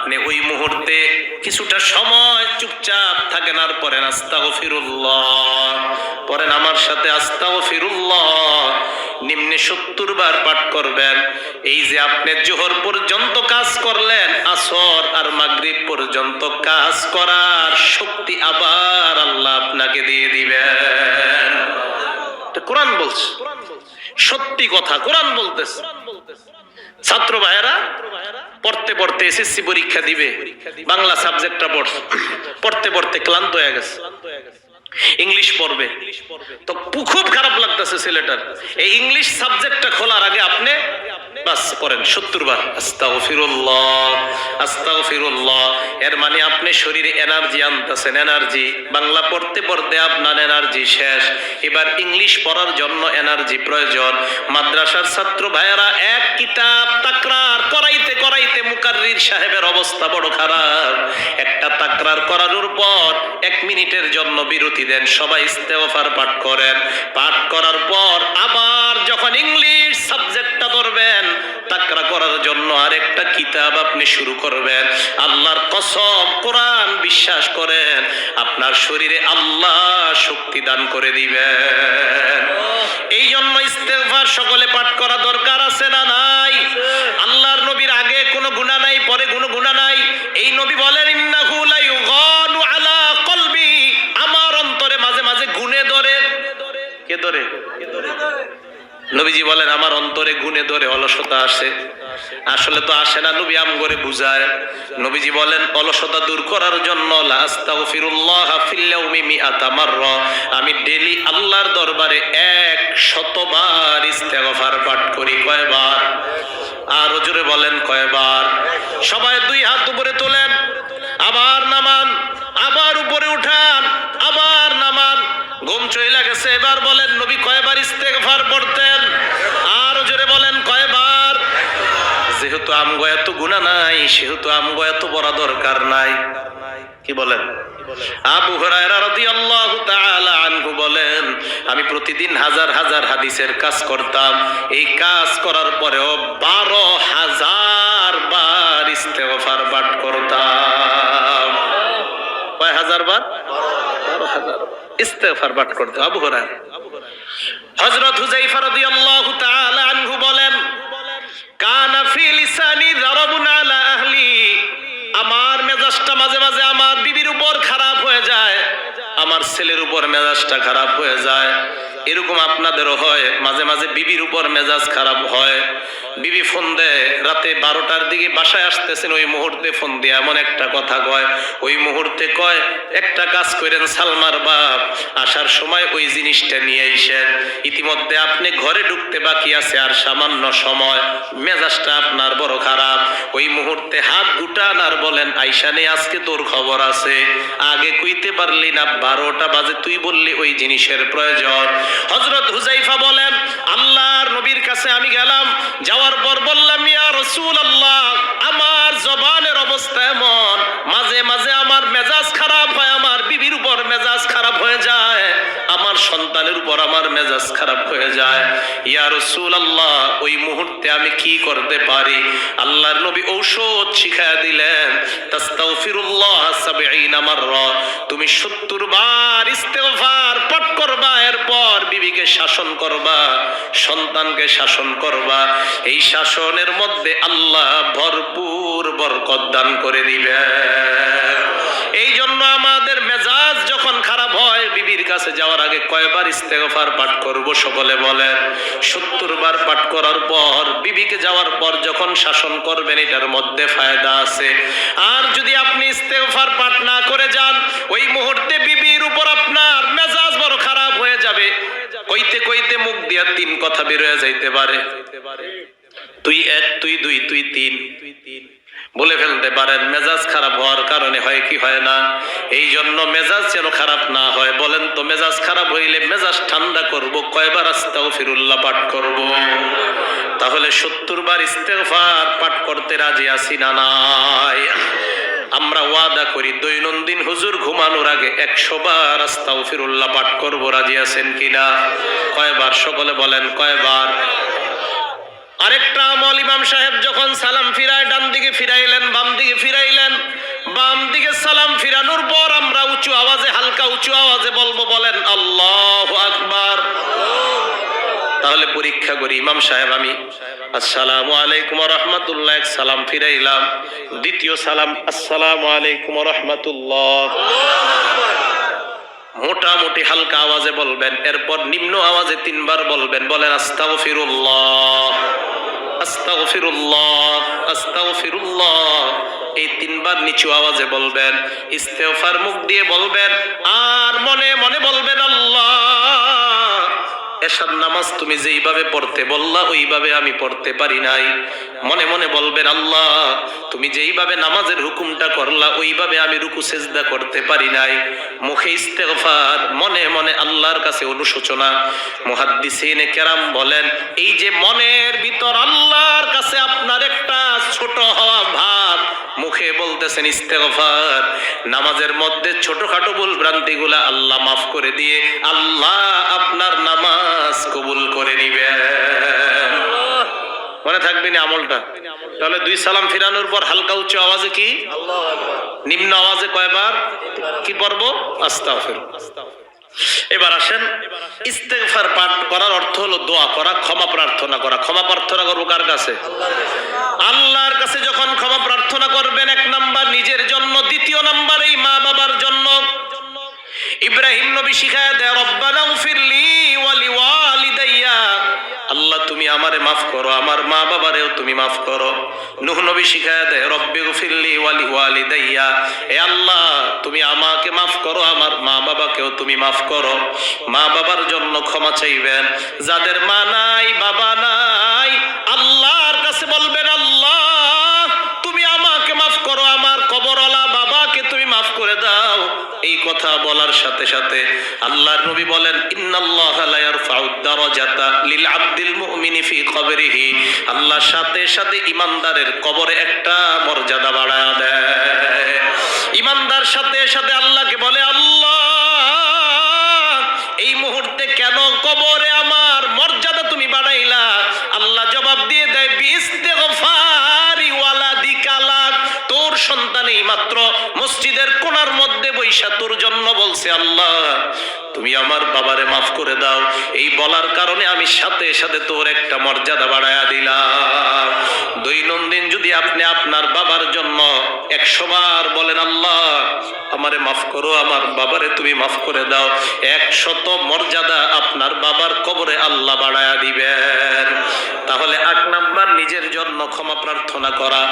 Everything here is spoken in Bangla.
আপনি ওই মুহূর্তে কিছুটা সময় চুপচাপ থাকেন আর পরেন আস্তাও ফিরুল্লাহ পরেন আমার সাথে আস্তাও ফিরুল্লাহ নিম্নে সত্তর বার পাঠ করবেন। এই যে আপনি জোহর পর্যন্ত কাজ করলেন, আসর আর মাগরিব পর্যন্ত কাজ করার শক্তি আবার আল্লাহ আপনাকে দিয়ে দিবেন। কোরআন বলছে। সত্যি কথা, কোরআন বলতেছে। ছাত্র ভাইয়েরা পড়তে পড়তে এসএসসি পরীক্ষা দিবে। বাংলা সাবজেক্টটা পড়ছে পড়তে পড়তে ক্লান্ত হয়ে গেছে। ইংলিশ পড়বে। তো খুব খারাপ লাগতেছে ছেলেটার। এই ইংলিশ সাবজেক্টটা খোলার আগে আপনি বাস পড়েন সত্তর বার। আস্তাগফিরুল্লাহ আস্তাগফিরুল্লাহ। এর মানে আপনি শরীরে এনার্জি আনতেছেন। এনার্জি, বাংলা পড়তে পড়তে আপনার এনার্জি শেষ। এবার ইংলিশ পড়ার জন্য এনার্জি প্রয়োজন। মাদ্রাসার ছাত্র ভাইয়েরা, এক কিতাব তাকরার করাইতে করাইতে মুকাররির সাহেবের অবস্থা বড় খারাপ। একটা তাকরার করানোর পর এক মিনিটের জন্য বিরতি দেন। সবাই ইস্তেগফার পাঠ করেন। পাঠ করার পর আবার যখন ইংলিশ সাবজেক্টটা ধরবেন তাকরা করার জন্য আরেকটা কিতাব আপনি শুরু করবেন। আল্লাহর কসম কোরআন বিশ্বাস করেন আপনার শরীরে আল্লাহ শক্তি দান করে দিবেন। এই জন্য ইস্তেগফার সকলে পাঠ করা দরকার আছে না নাই আল্লাহর নবীর আগে কোনো গুনাহ নাই পরে কোনো গুনাহ নাই এই নবী বলেন ইন্নাহু লা ইউগানু আলা কলবি আমার অন্তরে মাঝে মাঝে গুনে ধরে কে ধরে নবীজি বলেন, আমার অন্তরে গুনে ধরে অলসতা আসে। আসলে তো আসে না, নবী আম করে বুঝায়। নবীজি বলেন, অলসতা দূর করার জন্য আমি ডেলি আল্লাহর দরবারে এক শতবার ইস্তেগফার পাঠ করি, কয়বার? আর জোরে বলেন, কয়বার? সবাই দুই হাত উপরে তোলেন, আবার নামান, আবার উপরে উঠান, আবার নামান। ঘুম চইলা গেছে, এবার বলেন, নবী কয়বার ইস্তেগফার পড়তেন আর জোরে বলেন কয়বার যেহেতু আমগো এত গুণা নাই, সেহেতু আমগো এত বড় দরকার নাই। কি বলেন? আবু হুরায়রা রাদিয়াল্লাহু তাআলা আনহু বলেন, আমি প্রতিদিন হাজার হাজার হাদিসের কাজ করতাম। এই কাজ করার পরেও বারো হাজার বার ইস্তেগফার পাঠ করতাম। কয় হাজার বার? বারো হাজার ইস্তেগফার পাঠ করতাম। আবু হুরায়রা। হযরত হুযায়ফা রাদিয়াল্লাহু তাআলা আনহু বলেন আমার মেজাজটা মাঝে মাঝে আমার বিবির উপর খারাপ হয়ে যায়। আমার ছেলের উপর মেজাজটা খারাপ হয়ে যায়। এরকম আপনাদেরও হয়, মাঝে মাঝে বিবির উপর মেজাজ খারাপ হয়। বিবি ফোন দেয়, রাতে বারোটার দিকে বাসায় আসতেছেন, ওই মুহূর্তে ফোন দিয়ে এমন একটা কথা কয়। ওই মুহূর্তে কয়, একটা কাজ করেন সালমার বাপ, আসার সময় ওই জিনিসটা নিয়ে আইসেন ইতিমধ্যে আপনি ঘরে ঢুকতে বাকি আছে আর সামান্য সময়। মেজাজটা আপনার বড় খারাপ। ওই মুহূর্তে হাত গুটান আর বলেন আইসা নেই আজকে তোর খবর আছে। আগে কইতে পারলি না, বারোটা বাজে তুই বললি ওই জিনিসের প্রয়োজন। হজরত হুজাইফা বলেন, আল্লাহর নবীর কাছে আমি গেলাম, যাওয়ার পর বললাম, ইয়া রসুল আল্লাহ আমার জবানের অবস্থা এমন। মাঝে মাঝে আমার মেজাজ খারাপ হয়, আমার বিবির উপর মেজাজ খারাপ হয়ে যায়। আমার সন্তানের উপর আমার মেজাজ খারাপ হয়ে যায়। ইয়া রসুল আল্লাহ ওই মুহূর্তে আমি কি করতে পারি? আল্লাহর নবী ঔষধ শিখায় দিলেন, তাস্তাগফিরুল্লাহ সাবঈনা মাররা। তুমি 70 বার ইস্তেগফার পাঠ করবা, এরপর বিবিকে শাসন করবা, সন্তানকে শাসন করবা। এই শাসনের মধ্যে আল্লাহ ভরপুর বরকত দান করে দিবেন। এই জন্য খারাপ হয় বিবির কাছে যাওয়ার আগে কয়বার ইস্তেগফার পাঠ করব সকলে বলেন। সত্তর বার পাঠ করার পর, বিবিকে যাওয়ার পর যখন শাসন করবেন, এটার মধ্যে ফায়দা আছে। আর যদি আপনি ইস্তেগফার পাঠ না করে যান, ওই মুহূর্তে বিবির উপর আপনার মেজাজ বড় খারাপ হয়ে যাবে। কইতে কইতে মুখ দিয়া তিন কথা বের হয়ে যাইতে পারে। তুই এক তুই দুই তুই তিন। বলে ফেলতে পারেন, মেজাজ খারাপ হওয়ার কারণে হয় কি হয় না? এই জন্য মেজাজ যেন খারাপ না হয়, বলেন তো মেজাজ খারাপ হইলে মেজাজ ঠান্ডা করব, কয়বার আস্তাও ফিরুল্লাহ পাঠ করব? তাহলে সত্তর বার ইস্তেগফার পাঠ করতে রাজি আছি না নাই? আমরা ওয়াদা করি, দৈনন্দিন হুজুর ঘুমানোর আগে একশো বার আস্তাও ফিরুল্লাহ পাঠ করব, রাজি আছেন কিনা? কয়বার? সকলে বলেন, কয়বার? আরেকটা আমল ইমাম সাহেব যখন সালাম ফিরায়, ডান দিকে ফিরাইলেন, বাম দিকে ফিরাইলেন, বাম দিকে সালাম ফিরানোর পর আমরা উঁচু আওয়াজে, হালকা উঁচু আওয়াজে বলব, বলেন, আল্লাহ আকবার। তাহলে পরীক্ষা করি, ইমাম সাহেব, আমি, আসসালামু আলাইকুম রহমতুল্লাহ। সালাম ফিরাইলাম, দ্বিতীয় সালাম, আসসালামু আলাইকুম রহমতুল্লাহ। মোটামুটি হালকা আওয়াজে বলবেন, এরপর নিম্ন আওয়াজে তিনবার বলবেন, বলেন, আস্তাগফিরুল্লাহ। আস্তাগফিরুল্লাহ আস্তাগফিরুল্লাহ। এই তিনবার নিচু আওয়াজে বলবেন ইস্তেফার মুখ দিয়ে বলবেন, আর মনে মনে বলবেন, আল্লাহ। এসার নামাজ তুমি যেইভাবে পড়তে বললা, ওইভাবে আমি পড়তে পারি নাই। মনে মনে বলবেন, আল্লাহ, তুমি যেইভাবে নামাজের হুকুমটা করলা, ওইভাবে আমি রুকু, সেজদা করতে পারি নাই। মুখে ইস্তেগফার, মনে মনে আল্লাহর কাছে অনুশোচনা। মুহাদ্দিসিনে কেরাম বলেন, এই যে মনের ভিতর আল্লাহর কাছে আপনার একটা ছোট হওয়া ভাব, মুখে বলতেছেন ইস্তেগফার, নামাজের মধ্যে ছোটখাটো ভুল ভ্রান্তিগুলা আল্লাহ মাফ করে দিয়ে, আল্লাহ আপনার নামাজ কবুল করে নিবেন। মনে থাকবে না আমলটা? তাহলে দুই সালাম ফিরানোর পর হালকা উচ্চ আওয়াজে কি? নিম্ন আওয়াজে কয়বার? কি পড়ব? ফের এবার আসেন ইস্তেফার পাঠ করার অর্থ হলো দোয়া করা, ক্ষমা প্রার্থনা করা। ক্ষমা প্রার্থনা করব কার কাছে। আল্লাহর কাছে যখন ক্ষমা প্রার্থনা করবেন এক নাম্বার নিজের জন্য দ্বিতীয় নাম্বার এই মা বাবার জন্য ইব্রাহিম নবী শিখায় দেয় রব্বানা ফিরলি ওয়ালি ওয়ালিদাইয়া আল্লাহ তুমি আমারে মাফ করো আমার মা বাবারেও তুমি মাফ করো। নুহ নবী শিখায় দেয়, রব্বে ফিরলি ওয়ালি ওয়ালি দাইয়া এ আল্লাহ, তুমি আমাকে মাফ করো, আমার মা বাবাকেও তুমি মাফ করো। মা বাবার জন্য ক্ষমা চাইবেন। যাদের মা নাই, বাবা নাই এই কথা বলার সাথে সাথে আল্লাহর নবী বলেন, ইন্নাল্লাহ লা ইয়ারফাউ দারাজাতা লিল আব্দিল মুমিনি ফি কবরিহি। আল্লাহ সাথে সাথে ইমানদারের কবরে একটা সন্তান এই মাত্র মসজিদের কোনার মধ্যে বৈশা, তোর জন্য বলছে আল্লাহ, তুমি আমার বাবারে মাফ করে দাও। এই বলার কারণে আমি সাথে সাথে তোর একটা মর্যাদা বাড়ায়া দিলাম। দৈনন্দিন যদি আপনি আপনার বাবার জন্য একশো বার বলেন, আল্লাহ, আমারে মাফ করো, আমার বাবারে তুমি মাফ করে দাও। একশত মর্যাদা আপনার বাবার কবরে আল্লাহ বাড়ায়া দিবেন। তাহলে আট নাম্বার, নিজের জন্য ক্ষমা প্রার্থনা করা।